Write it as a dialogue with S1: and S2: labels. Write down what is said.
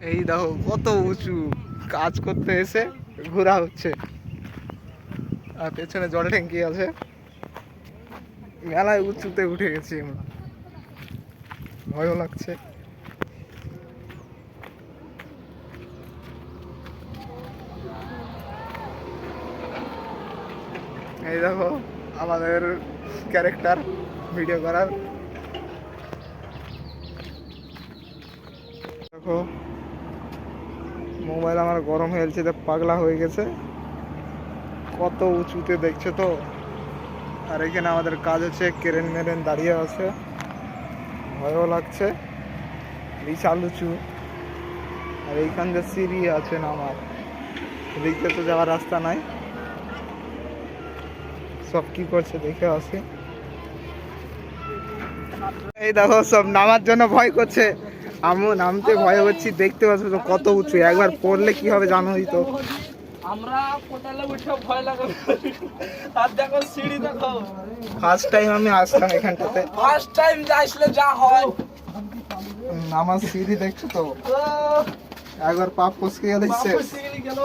S1: এই দেখো, কত উঁচু কাজ করতে এসে ঘোরা হচ্ছে। আর পেছনে জল ট্যাঙ্কি আছে। মেলায় উঁচুতে উঠে গেছি আমরা। ভয়ও লাগছে। এই দেখো, আমাদের ক্যারেক্টার ভিডিও করার। দেখো মোবাইল আমার গরম হয়ে যাচ্ছে পাগলা হয়ে গেছে। কত উঁচুতে দেখছে তো? আর এখানে আমাদের কাজ হচ্ছে কেরেন মেরেন দাঁড়িয়ে আছে। ভয়ও লাগছে, বিশাল উঁচু। আর এইখান দিয়ে সিঁড়ি আছে আমার এদিকে তো যাওয়ার রাস্তা নাই। সব কি করছে দেখে আসি। এই দেখো সব নামার জন্য ভয় করছে। আমিও নামতে ভয় হচ্ছি দেখতে পাচ্ছ তো কত উঁচু একবার পড়লে কি হবে জানোই তো।
S2: আমরা কোটালে উঠে ভয় লাগে আর দেখো সিঁড়ি দেখো।
S1: ফার্স্ট টাইম আমি আসলাম এখানটাতে।
S2: ফার্স্ট টাইম যা আসলে যা হয়।
S1: নামার সিঁড়ি দেখছ তো? একবার পাপ
S2: সিঁড়ি গেল